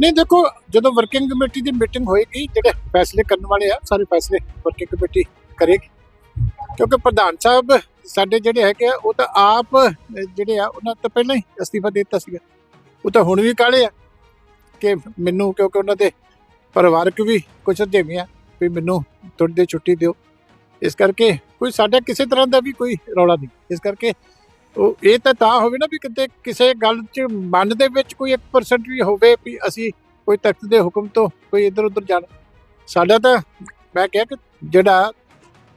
ਨਹੀਂ, ਦੇਖੋ, ਜਦੋਂ ਵਰਕਿੰਗ ਕਮੇਟੀ ਦੀ ਮੀਟਿੰਗ ਹੋਏਗੀ, ਜਿਹੜੇ ਫੈਸਲੇ ਕਰਨ ਵਾਲੇ ਆ, ਸਾਰੇ ਫੈਸਲੇ ਵਰਕਿੰਗ ਕਮੇਟੀ ਕਰੇਗੀ। ਕਿਉਂਕਿ ਪ੍ਰਧਾਨ ਸਾਹਿਬ ਸਾਡੇ ਜਿਹੜੇ ਹੈਗੇ ਆ, ਉਹ ਤਾਂ ਆਪ ਜਿਹੜੇ ਆ, ਉਹਨਾਂ ਤੋਂ ਪਹਿਲਾਂ ਹੀ ਅਸਤੀਫਾ ਦੇ ਦਿੱਤਾ ਸੀਗਾ। ਉਹ ਤਾਂ ਹੁਣ ਵੀ ਕਾਲੇ ਆ ਕਿ ਮੈਨੂੰ, ਕਿਉਂਕਿ ਉਹਨਾਂ ਦੇ ਪਰਿਵਾਰਕ ਵੀ ਕੁਝ ਦੇਵੀਆਂ ਵੀ ਮੈਨੂੰ ਥੋੜੀ ਦੇ ਛੁੱਟੀ ਦਿਓ। ਇਸ ਕਰਕੇ ਕੋਈ ਸਾਡਾ ਕਿਸੇ ਤਰ੍ਹਾਂ ਦਾ ਵੀ ਕੋਈ ਰੌਲਾ ਨਹੀਂ। ਇਸ ਕਰਕੇ ਉਹ ਇਹ ਤਾਂ ਤਾਂ ਹੋਵੇ ਨਾ ਵੀ ਕਿਤੇ ਕਿਸੇ ਗੱਲ 'ਚ ਮਨ ਦੇ ਵਿੱਚ ਕੋਈ 1% ਵੀ ਹੋਵੇ ਵੀ ਅਸੀਂ ਕੋਈ ਤਖਤ ਦੇ ਹੁਕਮ ਤੋਂ ਕੋਈ ਇੱਧਰ ਉੱਧਰ ਜਾਣਾ। ਸਾਡਾ ਤਾਂ ਮੈਂ ਕਿਹਾ ਕਿ ਜਿਹੜਾ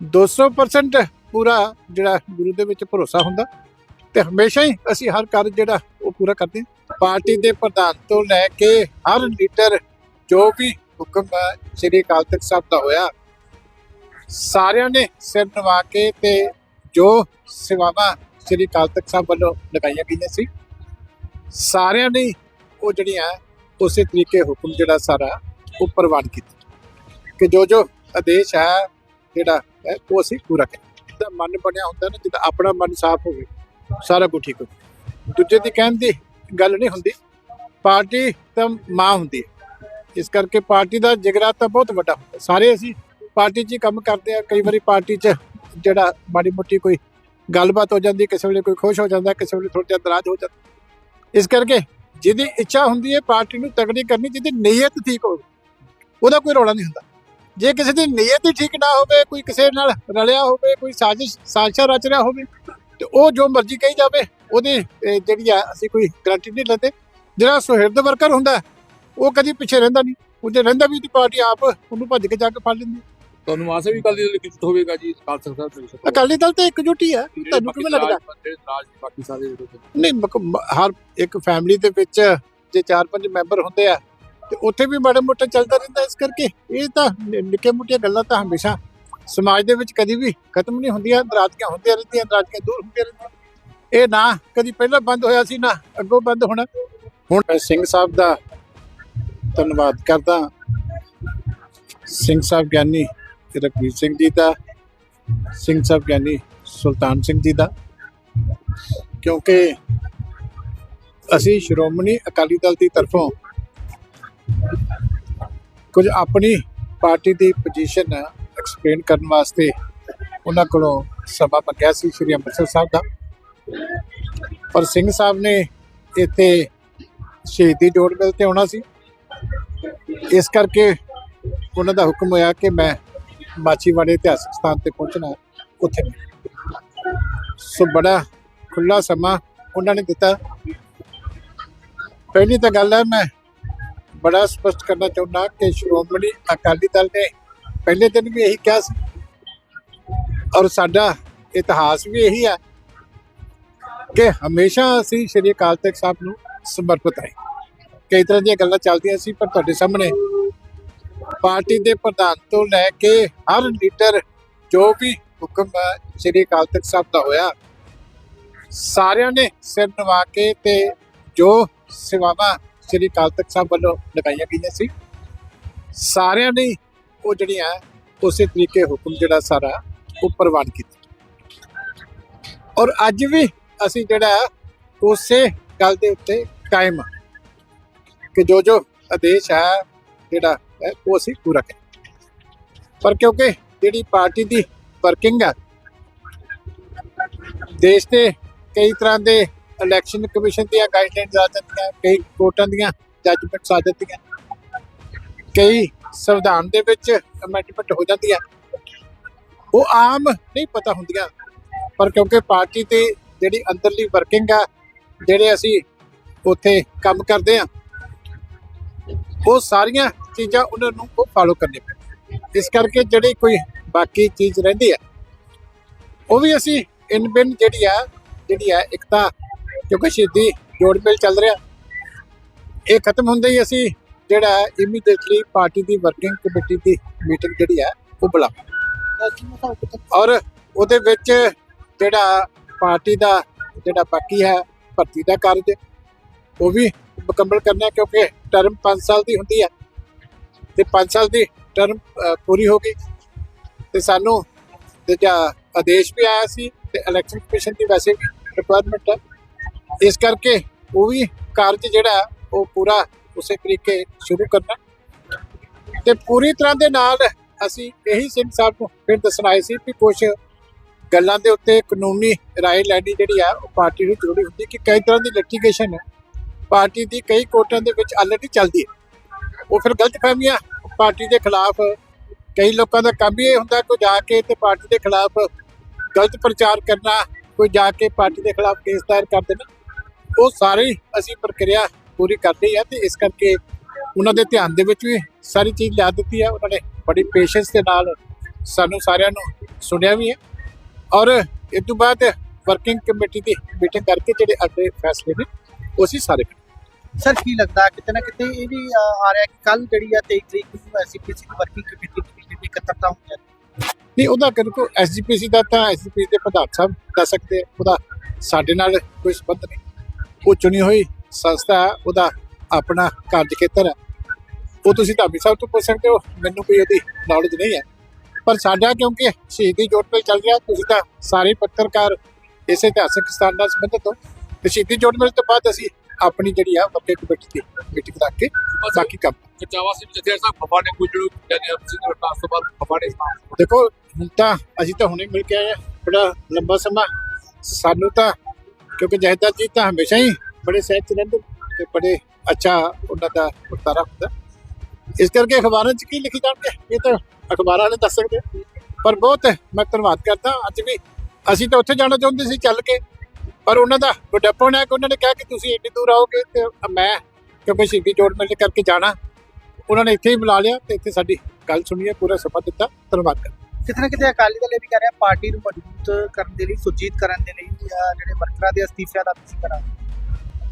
200% ਪੂਰਾ ਜਿਹੜਾ ਗੁਰੂ ਦੇ ਵਿੱਚ ਭਰੋਸਾ ਹੁੰਦਾ ਤੇ ਹਮੇਸ਼ਾ ਹੀ ਅਸੀਂ ਹਰ ਕਾਰਜ ਜਿਹੜਾ ਉਹ ਪੂਰਾ ਕਰਦੇ ਹਾਂ। ਪਾਰਟੀ ਦੇ ਪ੍ਰਧਾਨ ਤੋਂ ਲੈ ਕੇ ਹਰ ਲੀਡਰ ਜੋ ਵੀ ਹੁਕਮ ਸ੍ਰੀ ਅਕਾਲ ਤਖਤ ਸਾਹਿਬ ਦਾ ਹੋਇਆ, ਸਾਰਿਆਂ ਨੇ ਸਿਰ ਨਵਾ ਕੇ ਤੇ ਜੋ ਸੇਵਾਵਾਂ ਸ੍ਰੀ ਅਕਾਲ ਤਖਤ ਸਾਹਿਬ ਵੱਲੋਂ ਲਗਾਈਆਂ ਗਈਆਂ ਸੀ। ਸਾਰਿਆਂ ਨੇ ਉਹ ਜਿਹੜੀਆਂ ਉਸੇ ਤਰੀਕੇ ਹੁਕਮ ਜਿਹੜਾ ਸਾਰਾ ਉਹ ਪ੍ਰਵਾਨ ਕੀਤਾ। ਕਿ ਜੋ ਜੋ ਆਦੇਸ਼ ਹੈ ਜਿਹੜਾ ਹੈ, ਉਹ ਅਸੀਂ ਪੂਰਾ ਕਰੀਏ। ਜਿਹਦਾ ਮਨ ਬਣਿਆ ਹੁੰਦਾ ਨਾ ਜਿਹਦਾ ਆਪਣਾ ਮਨ ਸਾਫ਼ ਹੋਵੇ, ਸਾਰਾ ਕੁਝ ਠੀਕ ਹੋਵੇ। ਦੂਜੇ ਦੀ ਕਹਿਣ ਦੀ ਗੱਲ ਨਹੀਂ ਹੁੰਦੀ, ਪਾਰਟੀ ਤਾਂ ਮਾਂ ਹੁੰਦੀ ਹੈ। ਇਸ ਕਰਕੇ ਪਾਰਟੀ ਦਾ ਜਿਗਰਾ ਤਾਂ ਬਹੁਤ ਵੱਡਾ ਹੁੰਦਾ। ਸਾਰੇ ਅਸੀਂ ਪਾਰਟੀ 'ਚ ਹੀ ਕੰਮ ਕਰਦੇ ਆ ਕਈ ਵਾਰੀ ਪਾਰਟੀ 'ਚ ਜਿਹੜਾ ਮਾੜੀ ਮੋਟੀ ਕੋਈ ਗੱਲਬਾਤ ਹੋ ਜਾਂਦੀ, ਕਿਸੇ ਵੇਲੇ ਕੋਈ ਖੁਸ਼ ਹੋ ਜਾਂਦਾ, ਕਿਸੇ ਵੇਲੇ ਥੋੜਾ ਜਿਹਾ ਨਾਰਾਜ਼ ਹੋ ਜਾਂਦਾ। ਇਸ ਕਰਕੇ ਜਿਹਦੀ ਇੱਛਾ ਹੁੰਦੀ ਹੈ ਪਾਰਟੀ ਨੂੰ ਤਗੜੀ ਕਰਨੀ, ਜਿਹਦੀ ਨੀਅਤ ਠੀਕ ਹੋਵੇ, ਉਹਦਾ ਕੋਈ ਰੌਲਾ ਨਹੀਂ ਹੁੰਦਾ। ਜੇ ਕਿਸੇ ਦੀ ਨੀਅਤ ਹੀ ਠੀਕ ਨਾ ਹੋਵੇ, ਕੋਈ ਕਿਸੇ ਨਾਲ ਰਲਿਆ ਹੋਵੇ, ਕੋਈ ਸਾਜ਼ਿਸ਼, ਸਾਜ਼ਿਸ਼ਾਂ ਰਚ ਰਿਹਾ ਹੋਵੇ, ਤੇ ਉਹ ਜੋ ਮਰਜ਼ੀ ਕਹੀ ਜਾਵੇ, ਉਹਦੀ ਜਿਹੜੀ ਆ, ਅਸੀਂ ਕੋਈ ਗਰੰਟੀ ਨਹੀਂ ਲੈਂਦੇ। ਜਿਹੜਾ ਸੁਹਿਰਦ ਵਰਕਰ ਹੁੰਦਾ, ਉਹ ਕਦੀ ਪਿੱਛੇ ਰਹਿੰਦਾ ਨਹੀਂ। ਉਹ ਜੇ ਰਹਿੰਦਾ ਵੀ ਦੀ ਪਾਰਟੀ ਆਪ ਉਹਨੂੰ ਭੱਜ ਕੇ ਜਾ ਕੇ ਫੜ ਲੈਂਦੀ। ਤੁਹਾਨੂੰ ਆਸ ਹੈ ਵੀ ਕੱਲ ਦੀ ਇਕਜੁੱਟ ਹੋਵੇਗਾ ਜੀ? ਕਾਲ ਸਰਕਾਰ ਦੇ ਵਿੱਚ। ਅਕਾਲੀ ਦਲ ਤੇ ਇਕਜੁੱਟ ਹੀ ਹੈ। ਤੁਹਾਨੂੰ ਕਿਵੇਂ ਲੱਗਦਾ? ਬਾਕੀ ਸਾਰੇ ਨਹੀਂ ਹਰ ਇੱਕ ਫੈਮਿਲੀ ਦੇ ਵਿੱਚ ਜੇ ਚਾਰ ਪੰਜ ਮੈਂਬਰ ਹੁੰਦੇ ਆ ਤੇ ਉੱਥੇ ਵੀ ਮਾੜਾ ਮੋਟਾ ਚੱਲਦਾ ਰਹਿੰਦਾ ਇਸ ਕਰਕੇ। ਇਹ ਤਾਂ ਨਿੱਕੇ ਮੋਟੀਆਂ ਗੱਲਾਂ ਤਾਂ ਹਮੇਸ਼ਾ ਸਮਾਜ ਦੇ ਵਿੱਚ ਕਦੀ ਵੀ ਖਤਮ ਨਹੀਂ ਹੁੰਦੀਆਂ ਨਾਰਾਜ਼ਗੀਆਂ ਹੁੰਦੀਆਂ ਰਹਿੰਦੀਆਂ ਨਾਰਾਜ਼ਗੀਆਂ ਦੂਰ ਹੁੰਦੀਆਂ ਰਹਿੰਦੀਆਂ। ਇਹ ਨਾ ਕਦੀ ਪਹਿਲਾਂ ਬੰਦ ਹੋਇਆ ਸੀ ਨਾ ਅੱਗੋਂ ਬੰਦ ਹੋਣਾ। ਹੁਣ ਸਿੰਘ ਸਾਹਿਬ ਦਾ ਧੰਨਵਾਦ ਕਰਦਾ। ਸਿੰਘ ਸਾਹਿਬ ਗਿਆਨੀ ਰਘਵੀਰ ਸਿੰਘ ਜੀ ਦਾ, ਸਿੰਘ ਸਾਹਿਬ ਗਿਆਨੀ ਸੁਲਤਾਨ ਸਿੰਘ ਜੀ ਦਾ। ਕਿਉਂਕਿ ਅਸੀਂ ਸ਼੍ਰੋਮਣੀ ਅਕਾਲੀ ਦਲ ਦੀ ਤਰਫੋਂ ਕੁਝ ਆਪਣੀ ਪਾਰਟੀ ਦੀ ਪੋਜੀਸ਼ਨ ਐਕਸਪਲੇਨ ਕਰਨ ਵਾਸਤੇ ਉਹਨਾਂ ਕੋਲੋਂ ਸਭਾ ਮੰਗਿਆ ਸੀ, ਸ਼੍ਰੀ ਅੰਮ੍ਰਿਤਸਰ ਸਾਹਿਬ ਦਾ। ਪਰ ਸਿੰਘ ਸਾਹਿਬ ਨੇ ਇੱਥੇ ਸ਼ਹੀਦੀ ਜੋੜ ਮਿਲ ਤੇ ਆਉਣਾ ਸੀ। ਇਸ ਕਰਕੇ ਉਹਨਾਂ ਦਾ ਹੁਕਮ ਹੋਇਆ ਕਿ ਮੈਂ ਮਾਚੀਵਾੜੇ ਇਤਿਹਾਸਕ ਸਥਾਨ ਤੇ ਪਹੁੰਚਣਾ ਹੈ, ਉੱਥੇ ਸੋ ਬੜਾ ਖੁੱਲਾ ਸਮਾਂ ਉਹਨਾਂ ਨੇ ਦਿੱਤਾ। ਪਹਿਲੀ ਤਾਂ ਗੱਲ ਹੈ ਮੈਂ ਬੜਾ ਸਪਸ਼ਟ ਕਰਨਾ ਚਾਹੁੰਦਾ ਕਿ ਸ਼੍ਰੋਮਣੀ ਅਕਾਲੀ ਦਲ ਨੇ ਪਹਿਲੇ ਦਿਨ ਵੀ ਇਹੀ ਕਿਹਾ ਸੀ ਔਰ ਸਾਡਾ ਇਤਿਹਾਸ ਵੀ ਇਹੀ ਹੈ ਕਿ ਹਮੇਸ਼ਾ ਅਸੀਂ ਸ਼੍ਰੀ ਅਕਾਲ ਤਖਤ ਸਾਹਿਬ ਨੂੰ ਸਮਰਪਿਤ ਰਹੇ। ਕਈ ਤਰ੍ਹਾਂ ਦੀਆਂ ਗੱਲਾਂ ਚੱਲਦੀਆਂ ਸੀ ਪਰ ਤੁਹਾਡੇ ਸਾਹਮਣੇ ਪਾਰਟੀ ਦੇ ਪ੍ਰਧਾਨ ਤੋਂ ਲੈ ਕੇ ਹਰ ਲੀਡਰ ਜੋ ਵੀ ਹੁਕਮ ਸ਼੍ਰੀ ਅਕਾਲ ਤਖਤ ਸਾਹਿਬ ਦਾ ਹੋਇਆ, ਸਾਰਿਆਂ ਨੇ ਸਿਰ ਨਵਾ ਕੇ ਤੇ ਜੋ ਸੇਵਾਵਾਂ ਸ੍ਰੀ ਅਕਾਲ ਤਖਤ ਸਾਹਿਬ ਵੱਲੋਂ ਲਗਾਈਆਂ ਗਈਆਂ ਸੀ, ਸਾਰਿਆਂ ਨੇ ਉਹ ਜਿਹੜੀਆਂ ਉਸੇ ਤਰੀਕੇ ਹੁਕਮ ਜਿਹੜਾ ਸਾਰਾ ਉਹ ਪ੍ਰਵਾਨ ਕੀਤਾ। ਔਰ ਅੱਜ ਵੀ ਅਸੀਂ ਜਿਹੜਾ ਉਸੇ ਗੱਲ ਦੇ ਉੱਤੇ ਕਾਇਮ ਕਿ ਜੋ ਜੋ ਆਦੇਸ਼ ਹੈ, ਜਿਹੜਾ ਹੈ, ਉਹ ਅਸੀਂ ਪੂਰਾ ਕਰੀਏ ਪਰ ਕਿਉਂਕਿ ਜਿਹੜੀ ਪਾਰਟੀ ਦੀ ਵਰਕਿੰਗ ਹੈ, ਦੇਸ਼ ਦੇ ਕਈ ਤਰ੍ਹਾਂ ਦੇ ਇਲੈਕਸ਼ਨ ਕਮਿਸ਼ਨ ਦੀਆਂ ਗਾਈਡਲਾਈਨਸ ਆ ਜਾਂਦੀਆਂ ਕਈ ਕੋਰਟਾਂ ਦੀਆਂ ਜੱਜਮੈਂਟਸ ਆ ਜਾਂਦੀਆਂ ਕਈ ਸੰਵਿਧਾਨ ਦੇ ਵਿੱਚ ਅਮੈਂਡਮੈਂਟ ਹੋ ਜਾਂਦੀਆਂ। ਉਹ ਆਮ ਨਹੀਂ ਪਤਾ ਹੁੰਦੀਆਂ, ਪਰ ਕਿਉਂਕਿ ਪਾਰਟੀ ਤੇ ਜਿਹੜੀ ਅੰਦਰਲੀ ਵਰਕਿੰਗ ਆ ਜਿਹੜੇ ਅਸੀਂ ਉੱਥੇ ਕੰਮ ਕਰਦੇ ਆ ਉਹ ਸਾਰੀਆਂ ਚੀਜ਼ਾਂ ਉਹਨਾਂ ਨੂੰ ਉਹ ਫਾਲੋ ਕਰਨੀ ਪੈਂਦੀ ਇਸ ਕਰਕੇ ਜਿਹੜੀ ਕੋਈ ਬਾਕੀ ਚੀਜ਼ ਰਹਿੰਦੀ ਹੈ, ਉਹ ਵੀ ਅਸੀਂ ਇਨ ਬਿਨ ਜਿਹੜੀ ਆ ਜਿਹੜੀ ਆ ਇੱਕ ਤਾਂ ਕਿਉਂਕਿ ਸ਼ਹੀਦੀ ਜੋੜ ਮੇਲ ਚੱਲ ਰਿਹਾ। ਇਹ ਖਤਮ ਹੁੰਦੇ ਹੀ ਅਸੀਂ ਜਿਹੜਾ ਇਮੀਡੀਏਟਲੀ ਪਾਰਟੀ ਦੀ ਵਰਕਿੰਗ ਕਮੇਟੀ ਦੀ ਮੀਟਿੰਗ ਜਿਹੜੀ ਆ, ਉਹ ਬੁਲਾ ਔਰ ਉਹਦੇ ਵਿੱਚ ਜਿਹੜਾ ਪਾਰਟੀ ਦਾ ਜਿਹੜਾ ਬਾਕੀ ਹੈ, ਭਰਤੀ ਦਾ ਕਾਰਜ, ਉਹ ਵੀ ਮੁਕੰਮਲ ਕਰਨਾ ਕਿਉਂਕਿ ਟਰਮ 5 ਸਾਲ ਦੀ ਹੁੰਦੀ ਹੈ। ਤੇ 5 ਸਾਲ ਦੀ ਟਰਮ ਪੂਰੀ ਹੋ ਗਈ। ਤੇ ਸਾਨੂੰ ਜਿਹੜਾ ਆਦੇਸ਼ ਵੀ ਆਇਆ ਸੀ ਤੇ ਇਲੈਕਸ਼ਨ ਕਮਿਸ਼ਨ ਦੀ ਵੈਸੇ ਵੀ ਰਿਕੁਆਇਰਮੈਂਟ ਹੈ। ਇਸ ਕਰਕੇ ਉਹ ਵੀ ਕਾਰਜ ਜਿਹੜਾ ਉਹ ਪੂਰਾ ਉਸੇ ਤਰੀਕੇ ਸ਼ੁਰੂ ਕਰਨਾ ਤੇ ਪੂਰੀ ਤਰ੍ਹਾਂ ਦੇ ਨਾਲ ਅਸੀਂ ਇਹੀ ਸਿੰਘ ਸਾਹਿਬ ਨੂੰ ਫਿਰ ਦੱਸਣ ਆਏ ਸੀ ਕਿ ਕੁਝ ਗੱਲਾਂ ਦੇ ਉੱਤੇ ਕਾਨੂੰਨੀ ਰਾਏ ਲੈਣੀ ਜਿਹੜੀ ਆ, ਉਹ ਪਾਰਟੀ ਨੂੰ ਜ਼ਰੂਰੀ ਹੁੰਦੀ ਕਿ ਕਈ ਤਰ੍ਹਾਂ ਦੀ ਲਿਟੀਗੇਸ਼ਨ ਹੈ। ਪਾਰਟੀ ਦੀ ਕਈ ਕੋਰਟਾਂ ਦੇ ਵਿੱਚ ਆਲਰੇਡੀ ਚੱਲਦੀ ਹੈ। ਉਹ ਫਿਰ ਗਲਤਫਹਿਮੀਆਂ ਪਾਰਟੀ ਦੇ ਖਿਲਾਫ, ਕਈ ਲੋਕਾਂ ਦਾ ਕੰਮ ਹੀ ਇਹ ਹੁੰਦਾ ਕੋਈ ਜਾ ਕੇ ਤੇ ਪਾਰਟੀ ਦੇ ਖਿਲਾਫ ਗਲਤ ਪ੍ਰਚਾਰ ਕਰਨਾ, ਕੋਈ ਜਾ ਕੇ ਪਾਰਟੀ ਦੇ ਖਿਲਾਫ ਕੇਸ ਦਾਇਰ ਕਰ ਦੇਣਾ, ਉਹ ਸਾਰੇ ਅਸੀਂ ਪ੍ਰਕਿਰਿਆ ਪੂਰੀ ਕਰਦੇ ਆ ਤੇ ਇਸ ਕਰਕੇ ਉਹਨਾਂ ਦੇ ਧਿਆਨ ਦੇ ਵਿੱਚ ਵੀ ਸਾਰੀ ਚੀਜ਼ ਲਿਆ ਦਿੱਤੀ ਆ ਉਹਨਾਂ ਨੇ ਬੜੀ ਪੇਸ਼ੈਂਸ ਦੇ ਨਾਲ ਸਾਨੂੰ ਸਾਰਿਆਂ ਨੂੰ ਸੁਣਿਆ ਵੀ ਹੈ ਔਰ ਇਸ ਤੋਂ ਬਾਅਦ ਵਰਕਿੰਗ ਕਮੇਟੀ ਦੀ ਮੀਟਿੰਗ ਕਰਕੇ ਜਿਹੜੇ ਅਗਲੇ ਫੈਸਲੇ ਨੇ, ਉਹ ਅਸੀਂ ਸਾਰੇ ਸਰ, ਕੀ ਲੱਗਦਾ ਕਿਤੇ ਨਾ ਕਿਤੇ ਇਹ ਵੀ ਆ ਰਿਹਾ ਕਿ ਕੱਲ ਜਿਹੜੀ ਆ 23 ਤਰੀਕ ਨੂੰ ਐਸਪੀਸੀ ਦੀ ਵਰਕਿੰਗ ਕਮੇਟੀ ਦੀ ਮੀਟਿੰਗ ਇਕੱਤਰਤਾ ਹੋਣੀ ਹੈ। ਨਹੀਂ, ਉਹਦਾ ਕਿਉਂਕਿ ਐਸਜੀਪੀਸੀ ਦਾ ਤਾਂ ਐਸਜੀਪੀਸੀ ਦੇ ਪ੍ਰਧਾਨ ਸਾਹਿਬ ਦੱਸ ਸਕਦੇ ਉਹਦਾ ਸਾਡੇ ਨਾਲ ਕੋਈ ਸੰਬੰਧ ਨਹੀਂ। ਉਹ ਚੁਣੀ ਹੋਈ ਸੰਸਥਾ ਉਹਦਾ ਆਪਣਾ ਕਾਰਜ ਖੇਤਰ ਹੈ। ਉਹ ਤੁਸੀਂ ਧਾਮੀ ਸਾਹਿਬ ਤੋਂ ਪੁੱਛ ਸਕਦੇ ਹੋ, ਮੈਨੂੰ ਕੋਈ ਉਹਦੀ ਨੌਲੇਜ ਨਹੀਂ ਹੈ। ਪਰ ਸਾਡਾ ਕਿਉਂਕਿ ਸ਼ਹੀਦੀ ਜੋੜ ਮੇਲ ਚੱਲ ਰਿਹਾ, ਤੁਸੀਂ ਤਾਂ ਸਾਰੇ ਪੱਤਰਕਾਰ ਇਸੇ ਇਤਿਹਾਸਕ ਸਥਾਨ ਨਾਲ ਸੰਬੰਧਿਤ ਹੋ। ਤੇ ਸ਼ਹੀਦੀ ਜੋੜ ਮਿਲ ਤੋਂ ਬਾਅਦ ਅਸੀਂ ਆਪਣੀ ਜਿਹੜੀ ਆ ਵਰਕਿੰਗ ਕਮੇਟੀ ਦੀ ਮੀਟਿੰਗ ਰੱਖ ਕੇ ਬਾਕੀ ਕੰਮ। ਕਚਾਵਾ ਸਿੰਘ ਜਥੇਦਾਰ ਸਾਹਿਬ ਖਫਾ ਨੇ ਕੋਈ ਜਿਹੜੂ ਕਹਿੰਦੇ ਤੁਸੀਂ ਦੇ ਟਾਸ ਤੋਂ ਬਾਅਦ ਖਫਾ ਨੇ ਦੇਖੋ ਹੁਣ ਤਾਂ ਅਸੀਂ ਤਾਂ ਹੁਣੇ ਮਿਲ ਕੇ ਆਏ ਆ ਬੜਾ ਲੰਬਾ ਸਮਾਂ। ਸਾਨੂੰ ਤਾਂ ਕਿਉਂਕਿ ਜਹਦਾ ਜੀ ਤਾਂ ਹਮੇਸ਼ਾ ਹੀ ਬੜੇ ਸਹਿਜ ਰਹਿੰਦੇ ਤੇ ਬੜੇ ਅੱਛਾ ਉਹਨਾਂ ਦਾ ਵਰਤਾਰਾ ਹੁੰਦਾ। ਇਸ ਕਰਕੇ ਅਖਬਾਰਾਂ 'ਚ ਕੀ ਲਿਖੀ ਜਾਣਗੇ? ਇਹ ਤਾਂ ਅਖਬਾਰਾਂ ਵਾਲੇ ਦੱਸ ਸਕਦੇ ਆ। ਪਰ ਬਹੁਤ ਮੈਂ ਧੰਨਵਾਦ ਕਰਦਾ ਅੱਜ ਵੀ ਅਸੀਂ ਤਾਂ ਉੱਥੇ ਜਾਣਾ ਚਾਹੁੰਦੇ ਸੀ ਚੱਲ ਕੇ। ਪਰ ਉਹਨਾਂ ਦਾ ਵੱਡਪਨ ਹੈ ਕਿ ਉਹਨਾਂ ਨੇ ਕਿਹਾ ਕਿ ਤੁਸੀਂ ਇੰਨੀ ਦੂਰ ਆਓਗੇ ਤੇ ਮੈਂ ਕਿਉਂਕਿ ਸ਼ਹੀਦੀ ਜੋੜ ਮੇਲੇ ਕਰਕੇ ਜਾਣਾ। ਉਹਨਾਂ ਨੇ ਇੱਥੇ ਹੀ ਬੁਲਾ ਲਿਆ ਤੇ ਇੱਥੇ ਸਾਡੀ ਗੱਲ ਸੁਣੀ ਹੈ ਪੂਰਾ ਸਮਾਂ ਦਿੱਤਾ। ਧੰਨਵਾਦ ਕਰਦਾ ਕਿਤੇ ਨਾ ਕਿਤੇ ਅਕਾਲੀ ਦਲ ਇਹ ਵੀ ਕਰ ਰਿਹਾ ਪਾਰਟੀ ਨੂੰ ਮਜ਼ਬੂਤ ਕਰਨ ਦੇ ਲਈ ਸੁਰਜੀਤ ਕਰਨ ਦੇ ਲਈ ਜਿਹੜੇ ਵਰਕਰਾਂ ਦੇ ਅਸਤੀਫਿਆਂ ਦਾ ਤੁਸੀਂ ਕਰਾਂਗੇ।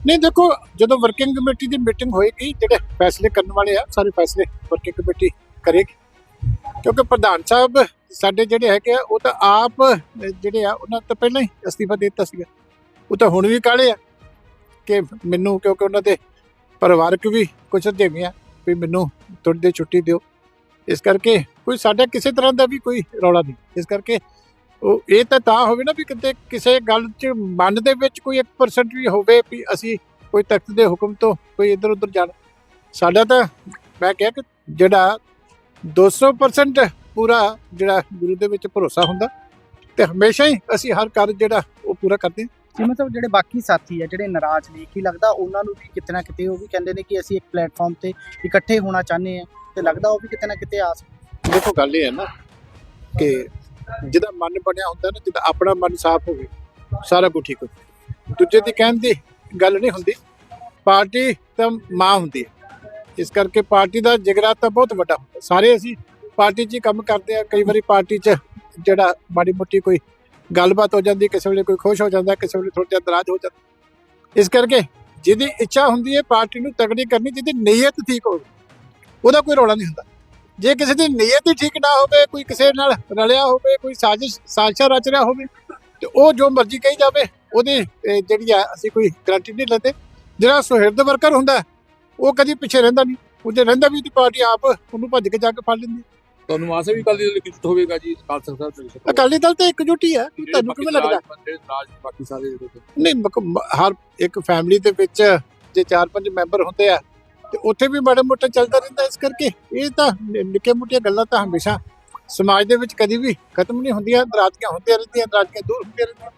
ਨਹੀਂ ਦੇਖੋ ਜਦੋਂ ਵਰਕਿੰਗ ਕਮੇਟੀ ਦੀ ਮੀਟਿੰਗ ਹੋਏਗੀ ਜਿਹੜੇ ਫੈਸਲੇ ਕਰਨ ਵਾਲੇ ਆ ਸਾਰੇ ਫੈਸਲੇ ਵਰਕਿੰਗ ਕਮੇਟੀ ਕਰੇਗੀ। ਕਿਉਂਕਿ ਪ੍ਰਧਾਨ ਸਾਹਿਬ ਸਾਡੇ ਜਿਹੜੇ ਹੈਗੇ ਆ ਉਹ ਤਾਂ ਆਪ ਜਿਹੜੇ ਆ ਉਹਨਾਂ ਤੋਂ ਪਹਿਲਾਂ ਹੀ ਅਸਤੀਫਾ ਦੇ ਦਿੱਤਾ ਸੀਗਾ। ਉਹ ਤਾਂ ਹੁਣ ਵੀ ਕਾਲੇ ਆ ਕਿ ਮੈਨੂੰ ਕਿਉਂਕਿ ਉਹਨਾਂ ਦੇ ਪਰਿਵਾਰਕ ਵੀ ਕੁਝ ਦੇਵੀਆਂ ਵੀ ਮੈਨੂੰ ਥੋੜੀ ਦੇ ਛੁੱਟੀ ਦਿਓ। ਇਸ ਕਰਕੇ ਕੋਈ ਸਾਡਾ ਕਿਸੇ ਤਰ੍ਹਾਂ ਦਾ ਵੀ ਕੋਈ ਰੌਲਾ ਨਹੀਂ। ਇਸ ਕਰਕੇ ਉਹ ਇਹ ਤਾਂ ਤਾਂ ਹੋਵੇ ਨਾ ਵੀ ਕਿਤੇ ਕਿਸੇ ਗੱਲ 'ਚ ਮਨ ਦੇ ਵਿੱਚ ਕੋਈ 1% ਵੀ ਹੋਵੇ ਵੀ ਅਸੀਂ ਕੋਈ ਤਖਤ ਦੇ ਹੁਕਮ ਤੋਂ ਕੋਈ ਇੱਧਰ ਉੱਧਰ ਜਾਣਾ। ਸਾਡਾ ਤਾਂ ਮੈਂ ਕਿਹਾ ਕਿ ਜਿਹੜਾ 200% ਪੂਰਾ ਜਿਹੜਾ ਗੁਰੂ ਦੇ ਵਿੱਚ ਭਰੋਸਾ ਹੁੰਦਾ ਤੇ ਹਮੇਸ਼ਾ ਹੀ ਅਸੀਂ ਹਰ ਕਾਰਜ ਜਿਹੜਾ ਉਹ ਪੂਰਾ ਕਰਦੇ ਹਾਂ। ਜੀ, ਮਤਲਬ ਜਿਹੜੇ ਬਾਕੀ ਸਾਥੀ ਆ, ਜਿਹੜੇ ਨਾਰਾਜ਼ ਨੇ, ਕੀ ਲੱਗਦਾ ਉਹਨਾਂ ਨੂੰ ਵੀ ਕਿਤੇ ਨਾ ਕਿਤੇ ਉਹ ਵੀ ਕਹਿੰਦੇ ਨੇ ਕਿ ਅਸੀਂ ਇੱਕ ਪਲੇਟਫਾਰਮ ਤੇ ਇਕੱਠੇ ਹੋਣਾ ਚਾਹੁੰਦੇ ਆ, ਤੇ ਲੱਗਦਾ ਉਹ ਵੀ ਕਿਤੇ ਨਾ ਕਿਤੇ ਆਸ ਦੇਖੋ, ਗੱਲ ਇਹ ਹੈ ਨਾ ਕਿ ਜਿਹਦਾ ਮਨ ਬਣਿਆ ਹੁੰਦਾ ਨਾ, ਜਿਹਦਾ ਆਪਣਾ ਮਨ ਸਾਫ਼ ਹੋਵੇ, ਸਾਰਾ ਕੁਝ ਠੀਕ ਹੋ ਦੂਜੇ ਦੀ ਕਹਿਣ ਦੀ ਗੱਲ ਨਹੀਂ ਹੁੰਦੀ, ਪਾਰਟੀ ਤਾਂ ਮਾਂ ਹੁੰਦੀ ਹੈ। ਇਸ ਕਰਕੇ ਪਾਰਟੀ ਦਾ ਜਿਗਰਾ ਤਾਂ ਬਹੁਤ ਵੱਡਾ ਹੁੰਦਾ। ਸਾਰੇ ਅਸੀਂ ਪਾਰਟੀ 'ਚ ਹੀ ਕੰਮ ਕਰਦੇ ਆ, ਕਈ ਵਾਰੀ ਪਾਰਟੀ 'ਚ ਜਿਹੜਾ ਮਾੜੀ ਮੋਟੀ ਕੋਈ ਗੱਲਬਾਤ ਹੋ ਜਾਂਦੀ, ਕਿਸੇ ਵੇਲੇ ਕੋਈ ਖੁਸ਼ ਹੋ ਜਾਂਦਾ, ਕਿਸੇ ਵੇਲੇ ਥੋੜਾ ਜਿਹਾ ਨਾਰਾਜ਼ ਹੋ ਜਾਂਦਾ। ਇਸ ਕਰਕੇ ਜਿਹਦੀ ਇੱਛਾ ਹੁੰਦੀ ਹੈ ਪਾਰਟੀ ਨੂੰ ਤਗੜੀ ਕਰਨੀ, ਜਿਹਦੀ ਨੀਅਤ ਠੀਕ ਹੋਵੇ, ਉਹਦਾ ਕੋਈ ਰੌਲਾ ਨਹੀਂ ਹੁੰਦਾ। ਜੇ ਕਿਸੇ ਦੀ ਨੀਅਤ ਹੀ ਠੀਕ ਨਾ ਹੋਵੇ, ਕੋਈ ਕਿਸੇ ਨਾਲ ਰਲਿਆ ਹੋਵੇ, ਕੋਈ ਸਾਜ਼ਿਸ਼, ਸਾਜ਼ਿਸ਼ਾਂ ਰਚ ਰਿਹਾ ਹੋਵੇ, ਤੇ ਉਹ ਜੋ ਮਰਜ਼ੀ ਕਹੀ ਜਾਵੇ, ਉਹਦੀ ਜਿਹੜੀ ਆ, ਅਸੀਂ ਕੋਈ ਗਰੰਟੀ ਨਹੀਂ ਲੈਂਦੇ। ਜਿਹੜਾ ਸੁਹਿਰਦ ਵਰਕਰ ਹੁੰਦਾ, ਉਹ ਕਦੀ ਪਿੱਛੇ ਰਹਿੰਦਾ ਨਹੀਂ। ਉਹ ਜੇ ਰਹਿੰਦਾ ਵੀ ਤੇ ਪਾਰਟੀ ਆਪ ਉਹਨੂੰ ਭੱਜ ਕੇ ਜਾ ਕੇ ਫੜ ਲੈਂਦੀ। ਤੁਹਾਨੂੰ ਆਸ ਹੈ ਵੀ ਕੱਲ ਦੀ ਲਿਖਿਤ ਹੋਵੇਗਾ ਜੀ ਅਕਾਲ ਤਖਤ ਸਾਹਿਬ ਦੇ ਵਿੱਚ ਅਕਾਲੀ ਦਲ ਤੇ ਇਕਜੁੱਟ ਹੀ ਹੈ। ਤੁਹਾਨੂੰ ਕਿਵੇਂ ਲੱਗਦਾ? ਰਾਜ ਬਾਕੀ ਸਾਰੇ ਜਿਹੜੇ ਨਹੀਂ ਹਰ ਇੱਕ ਫੈਮਿਲੀ ਦੇ ਵਿੱਚ ਜੇ ਚਾਰ ਪੰਜ ਮੈਂਬਰ ਹੁੰਦੇ ਆ ਤੇ ਉੱਥੇ ਵੀ ਮਾੜਾ ਮੋਟਾ ਚੱਲਦਾ ਰਹਿੰਦਾ ਇਸ ਕਰਕੇ। ਇਹ ਤਾਂ ਨਿੱਕੇ ਮੋਟੀਆਂ ਗੱਲਾਂ ਤਾਂ ਹਮੇਸ਼ਾ ਸਮਾਜ ਦੇ ਵਿੱਚ ਕਦੀ ਵੀ ਖਤਮ ਨਹੀਂ ਹੁੰਦੀਆਂ ਨਾਰਾਜ਼ਗੀਆਂ ਹੁੰਦੀਆਂ ਰਹਿੰਦੀਆਂ ਨਾਰਾਜ਼ਗੀਆਂ ਦੂਰ ਹੁੰਦੀਆਂ ਰਹਿੰਦੀਆਂ।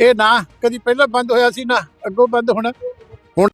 ਇਹ ਨਾ ਕਦੀ ਪਹਿਲਾਂ ਬੰਦ ਹੋਇਆ ਸੀ ਨਾ ਅੱਗੋਂ ਬੰਦ ਹੋਣਾ।